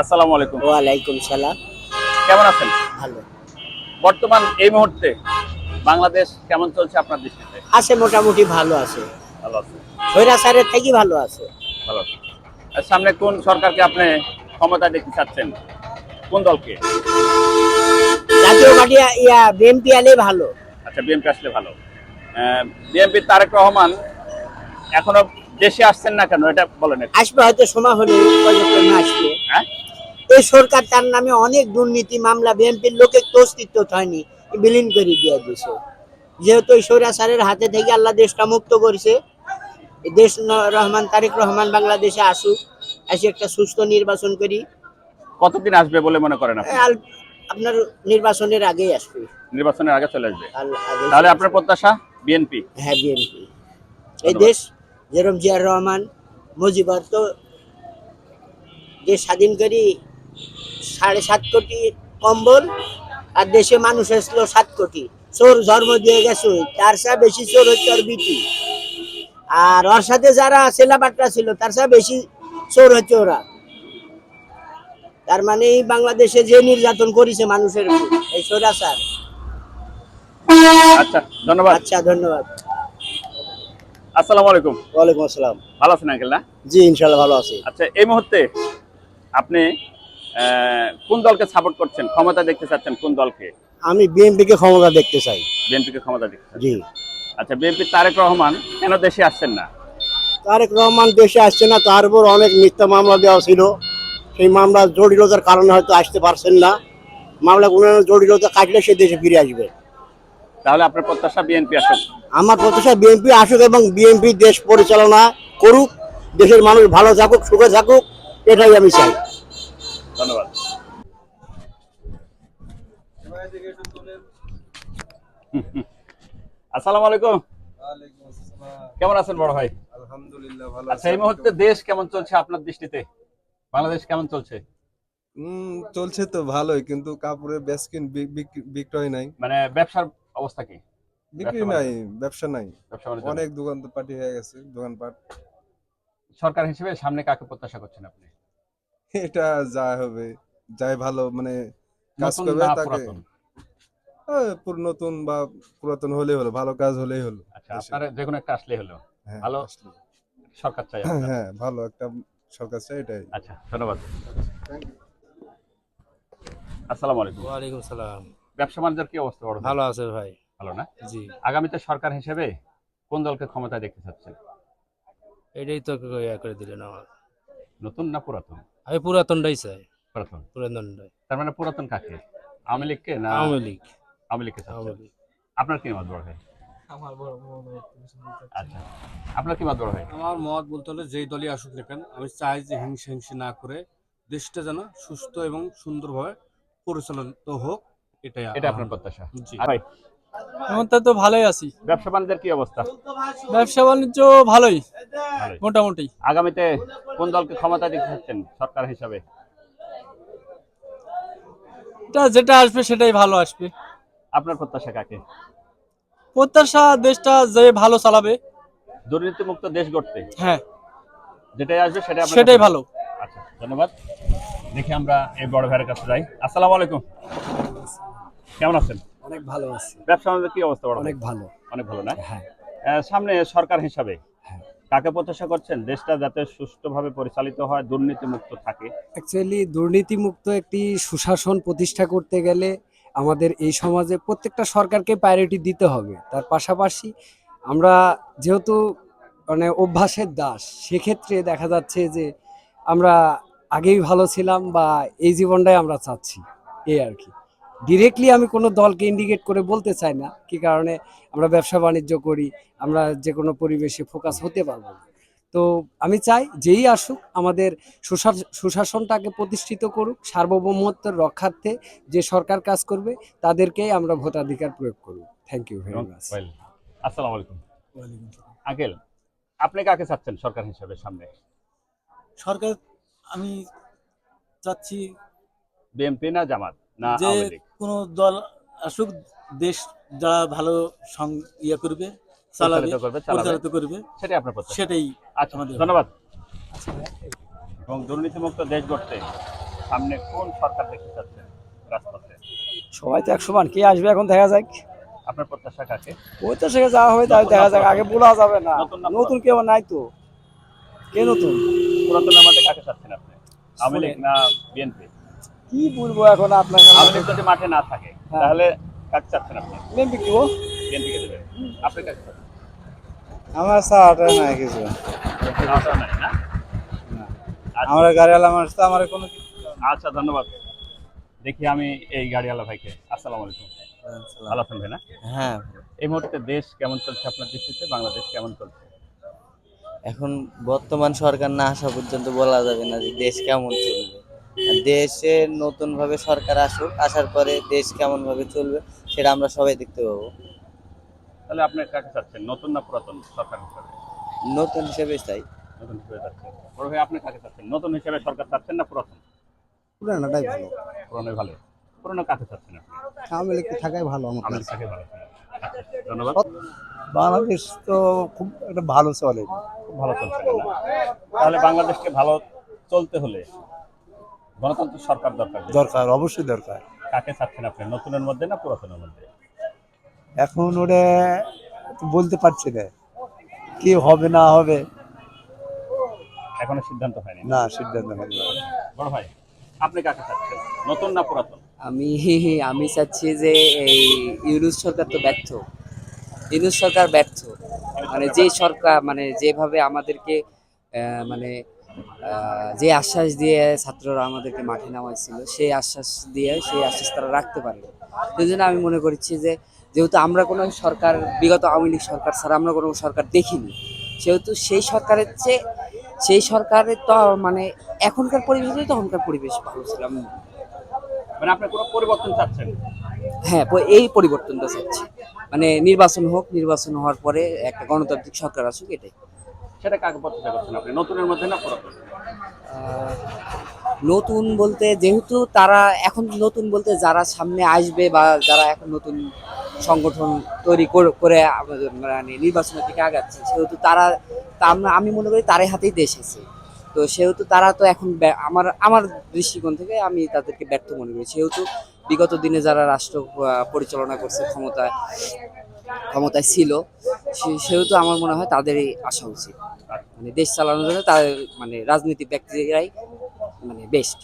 আসসালামু আলাইকুম। ওয়ালাইকুম সালাম। কেমন আছেন? ভালো। বর্তমান এই মুহূর্তে বাংলাদেশ কেমন চলছে আপনার দৃষ্টিতে? আছে মোটামুটি ভালো আছে। ভালো আছে। স্বৈরাচারের থেকে ভালো আছে। ভালো আছে। সামনে কোন সরকারকে আপনি ক্ষমতা দেখতে চাচ্ছেন? কোন দলকে? জাতীয় পার্টি ইয়া বিএনপি আলে ভালো। আচ্ছা বিএনপি আসলে ভালো। বিএনপি তারেক রহমান এখনও দেশে আসছেন না কেন? এটা বলেন আসবে হয়তো সময় হলে না আসবে। হ্যাঁ? এই সরকার তার নামে অনেক দুর্নীতি মামলা বিএনপির লোকের তো অস্তিত্ব হয়নি বিলীন করে দিয়ে দিয়েছে। যেহেতু স্বৈরাচারের হাতে থেকে আল্লাহ দেশটা মুক্ত করছে দেশ রহমান তারেক রহমান বাংলাদেশে আসুক এসে একটা সুস্থ নির্বাচন করি। কতদিন আসবে বলে মনে করেন আপনার নির্বাচনের আগেই আসবে। নির্বাচনের আগে চলে আসবে? তাহলে আপনার প্রত্যাশা? বিএনপি? হ্যাঁ বিএনপি। এই দেশ যেরম জিয়ার রহমান মুজিবর তো দেশ স্বাধীন করি সাড়ে সাত কোটি কম্বল আর দেশে মানুষ আসলো সাত কোটি। চোর ধর্ম দিয়ে গেছে তার সাথে বেশি চোর হচ্ছে ওর বিটি আর ওর সাথে যারা ছেলাবাটরা ছিল তার সাথে বেশি চোর হচ্ছে ওরা। তার মানে এই বাংলাদেশে যে নির্যাতন করেছে মানুষের এই স্বৈরাচার। আচ্ছা ধন্যবাদ। আচ্ছা ধন্যবাদ। আসসালামু আলাইকুম। ওয়ালাইকুম আসসালাম। ভালো আছেন আঙ্কেল না? জি ইনশাল্লাহ ভালো আছি। আচ্ছা এই মুহূর্তে আপনি কোন দলকে সাপোর্ট করছেন? ক্ষমতা দেখতে চাচ্ছেন কোন দলকে? আমি বিএনপি কে ক্ষমতা দেখতে চাই। বিএনপিকে ক্ষমতা দেখতে জি। আচ্ছা বিএনপি তারেক রহমান কেন দেশে আসছেন না? তারেক রহমান দেশে আসছে না তার উপর অনেক মিথ্যা মামলা দেওয়া ছিল। সেই মামলা জটিলতার কারণে হয়তো আসতে পারছেন না। মামলা কোনো জটিলতা কাটলে সে দেশে ফিরে আসবে। তাহলে আপনার প্রত্যাশা বিএনপি আসুক? আমার প্রত্যাশা বিএনপি আসুক এবং বিএনপি দেশ পরিচালনা করুক দেশের মানুষ ভালো থাকুক সুখে থাকুক এটাই আমি চাই ধন্যবাদ আসসালামু আলাইকুম। কেমন আছেন বড় ভাই? আলহামদুলিল্লাহ ভালো আচ্ছা এই মুহূর্তে দেশ কেমন চলছে আপনার দৃষ্টিতে? বাংলাদেশ কেমন চলছে? চলছে তো ভালোই কিন্তু কাপড়ের বেসকিন বিক্রয় নাই। মানে ব্যবসার অবস্থা কি? বিক্রি নাই ব্যবসা নাই। অনেক দোকান তো পার্টি হয়ে গেছে দোকানপাট। সরকার হিসেবে সামনে কাকে প্রত্যাশা করছেন আপনি? এটা যা হবে যাই ভালো মানে কাজ করবে তাকে নতুন বা পুরাতন হলেই হলো ভালো কাজ হলেই হলো। আচ্ছা। আপনার যে কোনো একটা আসলে হলো। হ্যাঁ, ভালো সরকার চাই হ্যাঁ ভালো একটা সরকার চাই এটাই। আচ্ছা ধন্যবাদ। আসসালামু আলাইকুম। ওয়ালাইকুম সালাম। ব্যবসা বাণিজ্যের কি অবস্থা বড় ভালো আছে ভাই। ভালো না? জি। আগামীতে সরকার হিসেবে কোন দলকে ক্ষমতায় দেখতে চাচ্ছেন? এটাই তো ইয়া করে দিলেন আমার। নতুন না পুরাতন? আমি পুরাতনটাই চাই। পুরাতন। পুরাতনটাই। তার মানে পুরাতন কাকে? আওয়ামী লীগকে না আওয়ামী লীগ। আওয়ামী লীগকে আওয়ামী চাচ্ছেন লীগ। আপনার কি মত বড় ভাই আচ্ছা। আপনার কি মত বড় ভাই আমার মত বলতে হলে যেই দলই আসুক না কেন আমি চাই যে হিংসা হিংসি না করে দেশটা যেন সুস্থ এবং সুন্দরভাবে পরিচালিত হোক এটাই এটা আপনার প্রত্যাশা? ভাই। এমনটা তো ভালোই আছি। ব্যবসা বাণিজ্যের কি অবস্থা? ব্যবসা বাণিজ্য ভালোই ভালোই। মোটামুটি। আগামীতে কোন দলকে ক্ষমতায় দেখতে চাচ্ছেন সরকার হিসাবে? এটা যেটা আসবে সেটাই ভালো আসবে। আপনার প্রত্যাশা কাকে? প্রত্যাশা দেশটা যে ভালো চালাবে। দুর্নীতিমুক্ত দেশ গড়তে। হ্যাঁ। যেটাই আসবে সেটাই আপনার সেটাই ভালো। আচ্ছা ধন্যবাদ। দেখি আমরা এই বড় ভাইয়ের কাছে যাই। আসসালামু আলাইকুম। কেমন আছেন? অনেক ভালো আছে। ব্যবসা বাণিজ্যের কি অবস্থা বড় অনেক ভালো। অনেক ভালো না? হ্যাঁ। সামনে সরকার হিসাবে কাকে প্রত্যাশা করছেন? দেশটা যাতে সুষ্ঠুভাবে পরিচালিত হয় দুর্নীতিমুক্ত থাকে। অ্যাকচুয়ালি দুর্নীতিমুক্ত একটি সুশাসন প্রতিষ্ঠা করতে গেলে আমাদের এই সমাজে প্রত্যেকটা সরকারকে প্রায়োরিটি দিতে হবে। তার পাশাপাশি আমরা যেহেতু মানে অভ্যাসের দাস, সেক্ষেত্রে দেখা যাচ্ছে যে আমরা আগেই ভালো ছিলাম বা এই জীবনটাই আমরা চাচ্ছি এই আর কি। ডিরেক্টলি আমি কোনো দলকে ইন্ডিকেট করে বলতে চাই না, কি কারণে আমরা ব্যবসা বাণিজ্য করি, আমরা যে কোনো পরিবেশে ফোকাস হতে পারব না। তো আমি চাই যেই আসুক আমাদের সুশাস- সুশাসনটাকে প্রতিষ্ঠিত করুক সার্বভৌমত্বের রক্ষার্থে যে সরকার কাজ করবে তাদেরকেই আমরা ভোটাধিকার প্রয়োগ করব। থ্যাংক ইউ ভেরি মাচ আসসালামু আলাইকুম। আঙ্কেল আপনি কাকে চাচ্ছেন সরকার হিসাবে সামনে? সরকার আমি চাচ্ছি বিএনপি না জামাত না যে কোনো দল আসুক দেশ যারা ভালো সং- ইয়ে করবে চালাবে। পরিচালিত করবে। সেটাই আপনার সেটাই আচ্ছা ধন্যবাদ। এবং দুর্নীতিমুক্ত দেশ গড়তে সামনে কোন সরকার দেখতে চাচ্ছেন রাজপথে? সবাই তো একশো মান কে আসবে এখন দেখা যাক। আপনার প্রত্যাশা কাকে? ওই তো যাওয়া হবে তাই দেখা যাক। আগে বলা যাবে না। নতুন কেউ নাই তো। কে নতুন? কাকে চাচ্ছেন আপনি? আওয়ামী লীগ না বিএনপি? কি বলব এখন আপনাকে আওয়ামী লীগ যদি মাঠে না থাকে হ্যাঁ। তাহলে কাকে চাচ্ছেন আপনি? কি ও বিএনপিকে দেবেন আপনি কাকে আমার নাই কিছু। আশা নাই, না? আচ্ছা। আমার গাড়িওয়ালা মানুষ তো আমার কোনো আচ্ছা ধন্যবাদ। দেখি আমি এই গাড়িওয়ালা ভাইকে। আসসালামু আলাইকুম। ভালো আছেন ভাই না? হ্যাঁ এই মুহূর্তে দেশ কেমন চলছে আপনার দৃষ্টিতে? বাংলাদেশ কেমন চলছে? এখন বর্তমান সরকার না আসা পর্যন্ত বলা যাবে না যে দেশ কেমন চলবে। দেশে নতুন ভাবে সরকার আসুক আসার পরে দেশ কেমন ভাবে চলবে সেটা আমরা সবাই দেখতে পাবো। তাহলে আপনি কাকে চাচ্ছেন? নতুন না পুরাতন সরকার হিসাবে? নতুন হিসেবে চাই। নতুন হিসেবে চাচ্ছেন। বড় ভাই আপনি কাকে চাচ্ছেন? নতুন হিসেবে সরকার চাচ্ছেন না পুরাতন? পুরানোটাই ভালো। পুরনোই ভালো। পুরনো কাকে চাচ্ছেন আপনি? আওয়ামী লীগ থাকাই ভালো আমার আমাদের কাকে ভালো। ধন্যবাদ। বাংলাদেশ তো খুব একটা ভালো চলে। খুব ভালো চলছে তাহলে বাংলাদেশকে ভালো চলতে হলে গণতন্ত্র সরকার দরকার। দরকার অবশ্যই দরকার। কাকে চাচ্ছেন আপনি? নতুনের মধ্যে না পুরাতনের মধ্যে? এখন তো বলতে পারছি না কি হবে না হবে। এখনও সিদ্ধান্ত হয়নি। না সিদ্ধান্ত হয়নি। বড় ভাই আপনি কাকে চাচ্ছেন? নতুন না পুরাতন? আমি আমি চাচ্ছি যে এই ইউনুস সরকার তো ব্যর্থ। ইউনুস সরকার ব্যর্থ। মানে যে সরকার মানে যেভাবে আমাদেরকে আহ, মানে আহ, যে আশ্বাস দিয়ে ছাত্ররা আমাদেরকে মাঠে নামাইছিল সেই আশ্বাস দিয়ে সেই আশ্বাস তারা রাখতে পারবে সেই জন্য আমি মনে করছি যে যেহেতু আমরা কোনো সরকার বিগত আওয়ামী লীগ সরকার ছাড়া আমরা কোনো সরকার দেখিনি। সেহেতু সেই সরকারের চেয়ে সেই সরকারের তো মানে এখনকার পরিবেশে তখনকার পরিবেশ ভালো ছিল। আমি মানে আপনার কোনো পরিবর্তন চাচ্ছেন? হ্যাঁ এই পরিবর্তনটা চাচ্ছি। মানে নির্বাচন হোক নির্বাচন হওয়ার পরে একটা গণতান্ত্রিক সরকার আসুক এটাই। সেটা কাকে প্রত্যাশা করছেন আপনি? নতুনের মধ্যে না পুরাতন? নতুন বলতে যেহেতু তারা এখন নতুন বলতে যারা সামনে আসবে বা যারা এখন নতুন সংগঠন তৈরি কর- মানে নির্বাচনের দিকে আগাচ্ছে, সেহেতু তারা আমি মনে করি তারই হাতেই দেশ আছে। তো সেহেতু তারা তো এখন আমার আমার দৃষ্টিকোণ থেকে আমি তাদেরকে ব্যর্থ মনে করি। সেহেতু বিগত দিনে যারা রাষ্ট্র পরিচালনা করছে ক্ষমতায় ক্ষমতায় ছিল সেহেতু আমার মনে হয় তাদেরই আসা উচিত। মানে দেশ চালানোর জন্য তার মানে রাজনীতি ব্যক্তিরাই মানে বেস্ট